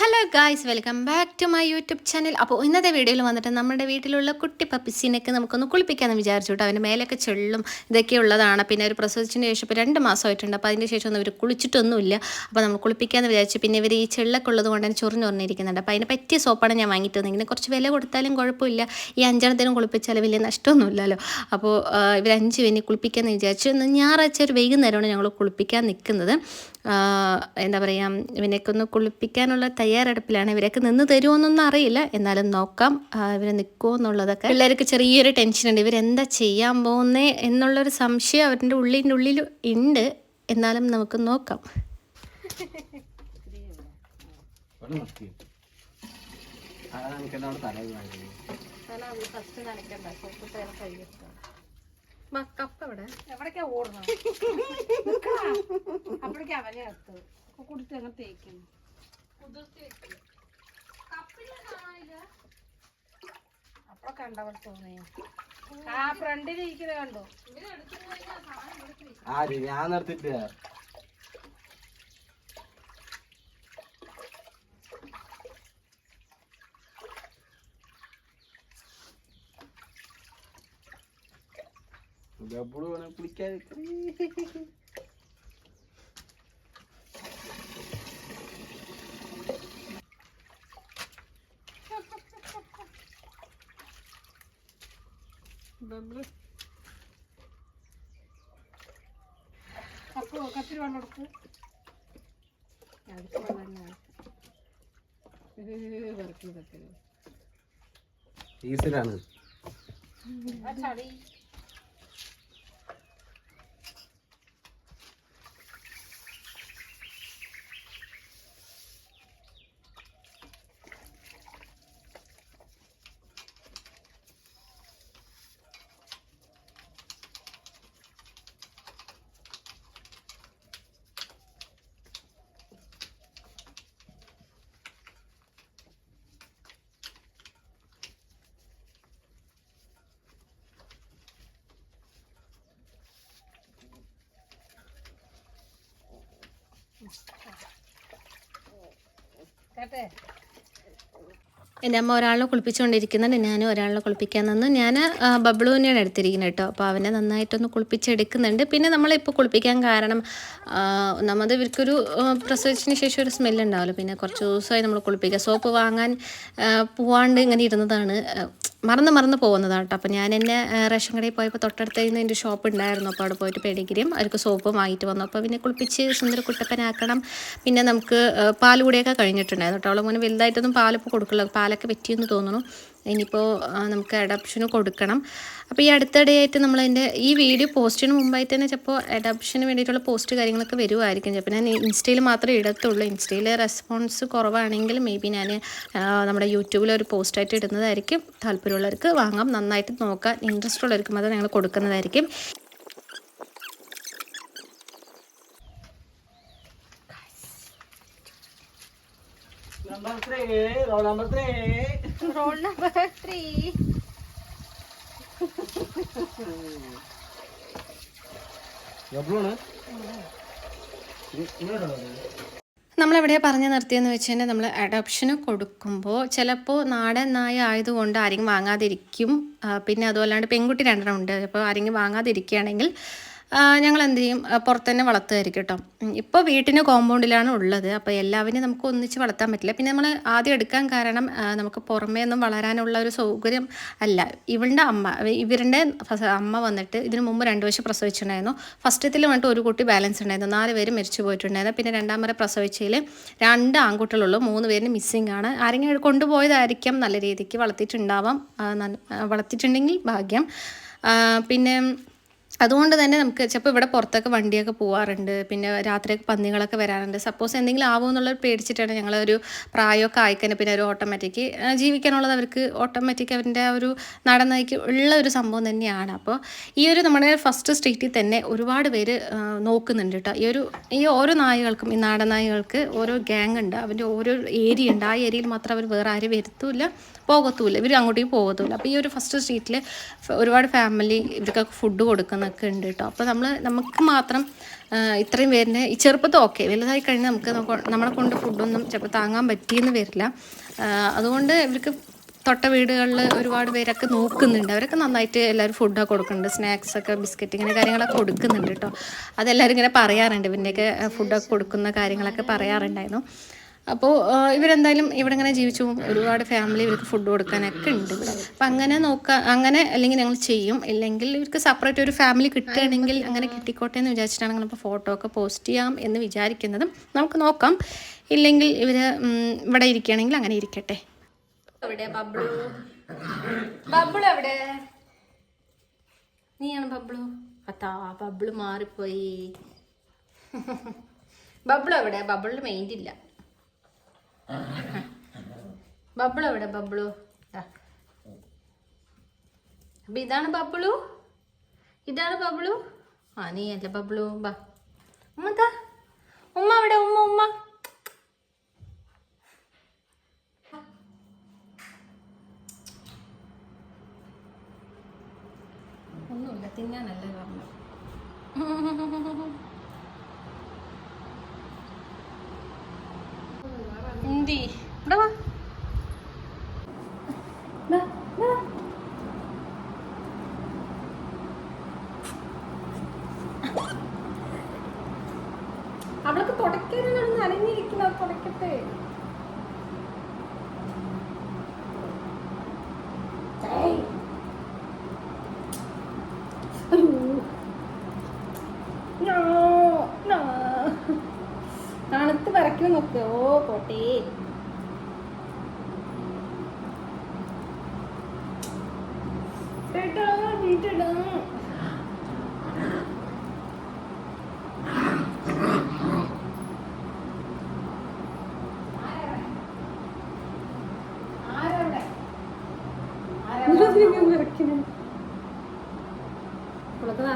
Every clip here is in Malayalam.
Hello guys welcome back to my YouTube channel അപ്പോൾ ഇന്നത്തെ വീഡിയോയിൽ വന്നിട്ട് നമ്മുടെ വീട്ടിലുള്ള കുട്ടി പപ്പിസിനൊക്കെ നമുക്കൊന്ന് കുളിപ്പിക്കാമെന്ന് വിചാരിച്ചു കേട്ടോ. അവന്റെ മേലൊക്കെ ചെള്ളും ഇതൊക്കെ ഉള്ളതാണ്. പിന്നെ ഒരു പ്രസവിച്ചതിന് ശേഷം ഇപ്പോൾ രണ്ട് മാസമായിട്ടുണ്ട്. അപ്പോൾ അതിന്റെ ശേഷം ഒന്നും ഇവർ കുളിച്ചിട്ടൊന്നുമില്ല. അപ്പോൾ നമ്മൾ കുളിപ്പിക്കാമെന്ന് വിചാരിച്ചു. പിന്നെ ഇവർ ഈ ചെള്ളൊക്കെ ഉള്ളത് കൊണ്ട് തന്നെ ചൊറിഞ്ഞ് പറഞ്ഞിരിക്കുന്നുണ്ട് അപ്പോൾ അതിന് പറ്റിയ സോപ്പാണ് ഞാൻ വാങ്ങിയിട്ട് വന്നത്. ഇങ്ങനെ കുറച്ച് വില കൊടുത്താലും കുഴപ്പമില്ല. ഈ അഞ്ചെണ്ണത്തിനും കുളിപ്പിച്ചാൽ വലിയ നഷ്ടമൊന്നുമില്ലല്ലോ. അപ്പോൾ ഇവർ അഞ്ച് പേര് കുളിപ്പിക്കാമെന്ന് വിചാരിച്ചു. ഞായറാഴ്ച ഒരു വൈകുന്നേരമാണ് ഞങ്ങൾ കുളിപ്പിക്കാൻ നിൽക്കുന്നത്. എന്താ പറയുക ഇവനെയൊക്കെ ഒന്ന് കുളിപ്പിക്കാനുള്ള തയ്യാറെടുപ്പിലാണ് ഇവരൊക്കെ നിന്ന് തരുമോന്നൊന്നും അറിയില്ല. എന്നാലും നോക്കാം ഇവർ നിൽക്കുമോ എന്നുള്ളതൊക്കെ. പിള്ളേർക്ക് ചെറിയൊരു ടെൻഷനുണ്ട്. ഇവരെന്താ ചെയ്യാൻ പോകുന്നേ എന്നുള്ളൊരു സംശയം അവരുടെ ഉള്ളിന്റെ ഉള്ളിൽ ഉണ്ട്. എന്നാലും നമുക്ക് നോക്കാം. ഇവിടെ നിർത്തി കപ്പ ഇവിടെ എവിടേക്കാ ഓടണം അപ്പോഴേക്കും അവനെ എടുത്ത് അപ്പൊ കൊടുത്ത് അങ്ങ് തേക്കുന്നു അപ്പൊ കണ്ടവർ തോന്നി. ആ ഫ്രണ്ടിൽ ഇരിക്കുന്നത് കണ്ടോ? ആര്? ഞാൻ നിർത്തിട്ട് എപ്പോഴും കുളിക്കാൻ കപ്പ് കത്തിരി വെള്ളം എടുക്കും. അടുത്ത വെള്ളം ഞാൻ വെറുക്കി ഇതൊക്കെ ഈസിലാണ് എന്റെ അമ്മ ഒരാളെ കുളിപ്പിച്ചുകൊണ്ടിരിക്കുന്നുണ്ട് ഞാനും ഒരാളെ കുളിപ്പിക്കാൻ നിന്ന്. ഞാൻ ബബ്ലുവിനെയാണ് എടുത്തിരിക്കുന്നത് കേട്ടോ. അപ്പോൾ അവനെ നന്നായിട്ടൊന്ന് കുളിപ്പിച്ചെടുക്കുന്നുണ്ട്. പിന്നെ നമ്മളിപ്പോൾ കുളിപ്പിക്കാൻ കാരണം ഒന്നാമത് ഇവർക്കൊരു പ്രസവിച്ചതിന് ശേഷം ഒരു സ്മെല്ലുണ്ടാവുമല്ലോ പിന്നെ കുറച്ച് ദിവസമായി നമ്മൾ കുളിപ്പിക്കുക. സോപ്പ് വാങ്ങാൻ പോവാണ്ട് ഇങ്ങനെ ഇരുന്നതാണ്. മറന്ന് മറന്ന് പോകുന്നതാണ് കേട്ടോ. അപ്പോൾ ഞാൻ എന്നെ റേഷൻ കടയിൽ പോയപ്പോൾ തൊട്ടടുത്ത് നിന്ന് എന്റെ ഷോപ്പ് ഉണ്ടായിരുന്നു. അപ്പോൾ അവിടെ പോയിട്ട് പെഡിഗ്രിയും അവർക്ക് സോപ്പും വാങ്ങിയിട്ട് വന്നു. അപ്പോൾ പിന്നെ കുളിപ്പിച്ച് സുന്ദര കുട്ടപ്പനാക്കണം പിന്നെ നമുക്ക് പാൽ കൂടെയൊക്കെ കൂടിയൊക്കെ കഴിഞ്ഞിട്ടുണ്ടായിരുന്നു കേട്ടോ. അവളെ മോനെ വലുതായിട്ടൊന്നും പാലിപ്പോൾ കൊടുക്കില്ല. പാലൊക്കെ പറ്റിയെന്ന് തോന്നുന്നു. ഇനിയിപ്പോൾ നമുക്ക് അഡോപ്ഷന് കൊടുക്കണം. അപ്പോൾ ഈ അടുത്തിടെയായിട്ട് നമ്മളതിന്റെ ഈ വീഡിയോ പോസ്റ്റിന് മുമ്പായി തന്നെ ചിലപ്പോൾ അഡോപ്ഷന് വേണ്ടിയിട്ടുള്ള പോസ്റ്റ് കാര്യങ്ങളൊക്കെ വരുമായിരിക്കും ചിലപ്പോൾ ഞാൻ ഇൻസ്റ്റയിൽ മാത്രമേ ഇടത്തുള്ളൂ. ഇൻസ്റ്റയിൽ റെസ്പോൺസ് കുറവാണെങ്കിൽ മേ ബി ഞാൻ നമ്മുടെ യൂട്യൂബിൽ ഒരു പോസ്റ്റായിട്ട് ഇടുന്നതായിരിക്കും. താല്പര്യമുള്ളവർക്ക് വാങ്ങാം. നന്നായിട്ട് നോക്കാം. ഇൻട്രസ്റ്റ് ഉള്ളവർക്ക് മാത്രം ഞങ്ങൾ കൊടുക്കുന്നതായിരിക്കും. Three roll number roll number three എപ്പോഴാണ് നമ്മളെവിടെയാണ് പറഞ്ഞു നിർത്തിയെന്ന് വെച്ച് കഴിഞ്ഞാൽ നമ്മൾ അഡോപ്ഷന് കൊടുക്കുമ്പോൾ ചിലപ്പോൾ നാടൻ നായ ആയതുകൊണ്ട് ആരെങ്കിലും വാങ്ങാതിരിക്കും. പിന്നെ അതുമല്ലാണ്ട് പെൺകുട്ടി രണ്ടെണ്ണം ഉണ്ട്. അപ്പോൾ ആരെങ്കിലും വാങ്ങാതിരിക്കുകയാണെങ്കിൽ ഞങ്ങൾ എന്ത് ചെയ്യും പുറത്ത് തന്നെ വളർത്തുമായിരിക്കും കേട്ടോ ഇപ്പോൾ വീട്ടിന് കോമ്പൗണ്ടിലാണ് ഉള്ളത്. അപ്പോൾ എല്ലാവരെയും നമുക്ക് ഒന്നിച്ച് വളർത്താൻ പറ്റില്ല. പിന്നെ നമ്മൾ ആദ്യം എടുക്കാൻ കാരണം നമുക്ക് പുറമേ ഒന്നും വളരാനുള്ള ഒരു സൗകര്യം അല്ല. ഇവളുടെ അമ്മ ഇവരുടെ അമ്മ വന്നിട്ട് ഇതിനു മുമ്പ് രണ്ട് വർഷം പ്രസവിച്ചിട്ടുണ്ടായിരുന്നു. ഫസ്റ്റത്തിൽ വന്നിട്ട് ഒരു കുട്ടി ബാലൻസ് ഉണ്ടായിരുന്നു. നാല് പേര് മരിച്ചു പോയിട്ടുണ്ടായിരുന്നു. പിന്നെ രണ്ടാം വരെ പ്രസവിച്ചതിൽ രണ്ട് ആൺകുട്ടികളുള്ളൂ. മൂന്ന് പേരിന് മിസ്സിംഗ് ആണ്. ആരെങ്കിലും കൊണ്ടുപോയതായിരിക്കാം. നല്ല രീതിക്ക് വളർത്തിയിട്ടുണ്ടാവാം. വളർത്തിയിട്ടുണ്ടെങ്കിൽ ഭാഗ്യം. പിന്നെ അതുകൊണ്ട് തന്നെ നമുക്ക് ചിലപ്പോൾ ഇവിടെ പുറത്തൊക്കെ വണ്ടിയൊക്കെ പോവാറുണ്ട്. പിന്നെ രാത്രിയൊക്കെ പന്നികളൊക്കെ വരാറുണ്ട്. സപ്പോസ് എന്തെങ്കിലും ആവുമോ എന്നുള്ളത് പേടിച്ചിട്ടാണ് ഞങ്ങൾ ഒരു പ്രായമൊക്കെ ആയിക്കന്നെ പിന്നെ ഒരു ഓട്ടോമാറ്റിക് ജീവിക്കാനുള്ളത് അവർക്ക് ഓട്ടോമാറ്റിക് അവരുടെ ഒരു നടന്നയ്ക്ക് ഉള്ള ഒരു സംഭവം തന്നെയാണ്. അപ്പോൾ ഈ ഒരു നമ്മുടെ ഫസ്റ്റ് സ്ട്രീറ്റിൽ തന്നെ ഒരുപാട് പേര് നോക്കുന്നുണ്ട് കേട്ടോ. ഈ ഒരു ഈ ഓരോ നായകൾക്കും ഈ നാടൻ നായകൾക്ക് ഓരോ ഗ്യാങ് ഉണ്ട്. അവന്റെ ഓരോ ഏരിയ ഉണ്ട്. ആ ഏരിയയിൽ മാത്രം അവർ വേറെ ആരും വരുത്തുമില്ല പോകത്തുമില്ല ഇവർ അങ്ങോട്ടേക്ക് പോകത്തുമില്ല അപ്പോൾ ഈ ഒരു ഫസ്റ്റ് സ്ട്രീറ്റിൽ ഒരുപാട് ഫാമിലി ഇവർക്കൊക്കെ ഫുഡ് കൊടുക്കുന്നൊക്കെ ഉണ്ട് കേട്ടോ അപ്പോൾ നമ്മൾ നമുക്ക് മാത്രം ഇത്രയും പേരിനെ ഈ ചെറുപ്പത്തിൽ ഓക്കെ വലുതായി കഴിഞ്ഞാൽ നമുക്ക് നമ്മളെ കൊണ്ട് ഫുഡൊന്നും ചിലപ്പോൾ താങ്ങാൻ പറ്റിയെന്ന് വരില്ല. അതുകൊണ്ട് ഇവർക്ക് തൊട്ട വീടുകളിൽ ഒരുപാട് പേരൊക്കെ നോക്കുന്നുണ്ട്. അവരൊക്കെ നന്നായിട്ട് എല്ലാവരും ഫുഡൊക്കെ കൊടുക്കുന്നുണ്ട്. സ്നാക്സ് ഒക്കെ ബിസ്ക്കറ്റ് ഇങ്ങനെ കാര്യങ്ങളൊക്കെ കൊടുക്കുന്നുണ്ട് കേട്ടോ അതെല്ലാവരും ഇങ്ങനെ പറയാറുണ്ട്. ഇവന്റെയൊക്കെ ഫുഡൊക്കെ കൊടുക്കുന്ന കാര്യങ്ങളൊക്കെ പറയാറുണ്ടായിരുന്നു. അപ്പോൾ ഇവരെന്തായാലും ഇവിടെ ഇങ്ങനെ ജീവിച്ചു. പോകും ഒരുപാട് ഫാമിലി ഇവർക്ക് ഫുഡ് കൊടുക്കാനൊക്കെ ഉണ്ട് ഇവിടെ. അപ്പം അങ്ങനെ നോക്കുക അങ്ങനെ അല്ലെങ്കിൽ ഞങ്ങൾ ചെയ്യും. ഇല്ലെങ്കിൽ ഇവർക്ക് സെപ്പറേറ്റ് ഒരു ഫാമിലി കിട്ടുകയാണെങ്കിൽ അങ്ങനെ കിട്ടിക്കോട്ടെ എന്ന് വിചാരിച്ചിട്ടാണ് ഞങ്ങളിപ്പോൾ ഫോട്ടോ ഒക്കെ പോസ്റ്റ് ചെയ്യാം എന്ന് വിചാരിക്കുന്നതും. നമുക്ക് നോക്കാം. ഇല്ലെങ്കിൽ ഇവർ ഇവിടെ ഇരിക്കുകയാണെങ്കിൽ അങ്ങനെ ഇരിക്കട്ടെ. എവിടെ? മാറിപ്പോയി. ബബ്ലു എവിടെ ബബ്ലിന് മെയിന്റ് ഇല്ല. ബബ്ലു എവിടെ? ബബ്ലു അപ്പൊ ഇതാണ് ബബിളു ഇതാണ് ബബിളു ആ നീ അല്ല ബബിളു ബാ. ഉമ്മ ദാ. ഉമ്മ അവിടെ ഉമ്മ ഉമ്മ. ഒന്നുമില്ല തിന്നാനല്ലേ പറഞ്ഞു എന്തി ഇവിടെ വാ. അവൾക്ക് തുടക്കാനാണ് നനഞ്ഞിരിക്കുന്നത് തുടക്കട്ടെ വരയ്ക്കണം നോക്ക് ഓ പോട്ടെ.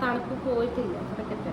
തണുപ്പ് പോയിട്ടില്ല. കിടക്കട്ടെ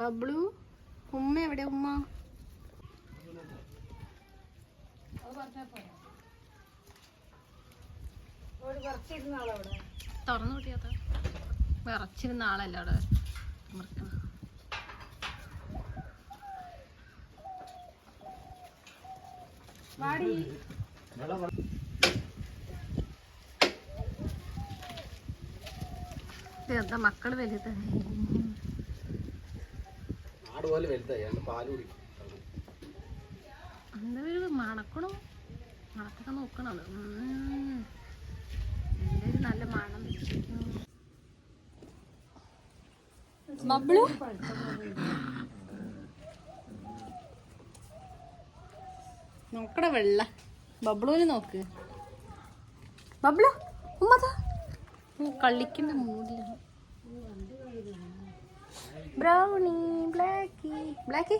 ബബ്ലു ഉമ്മ എവിടെ ഉമ്മ? തുറന്നു കിട്ടിയാത്ത. വിറച്ചിരുന്ന ആളല്ല അവിടെ? മക്കൾ വലുത് ആട് പോലെ വലുതായി. അതിന്റെ പാൽ കുടിക്കും. മണക്കണോ? മണക്കൊക്കെ നോക്കണത് എന്തൊരു നല്ല മണം. ബബ്ലു നോക്കട വെള്ള. ബബ്ലുവിന് നോക്ക്. ബബ്ലു ഉമ്മതാ കളിക്കുന്ന മൂടിലാണ്. ബ്രൗണി ബ്ലാക്കി ബ്ലാക്കി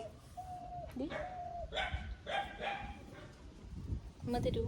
ഉമ്മ തരൂ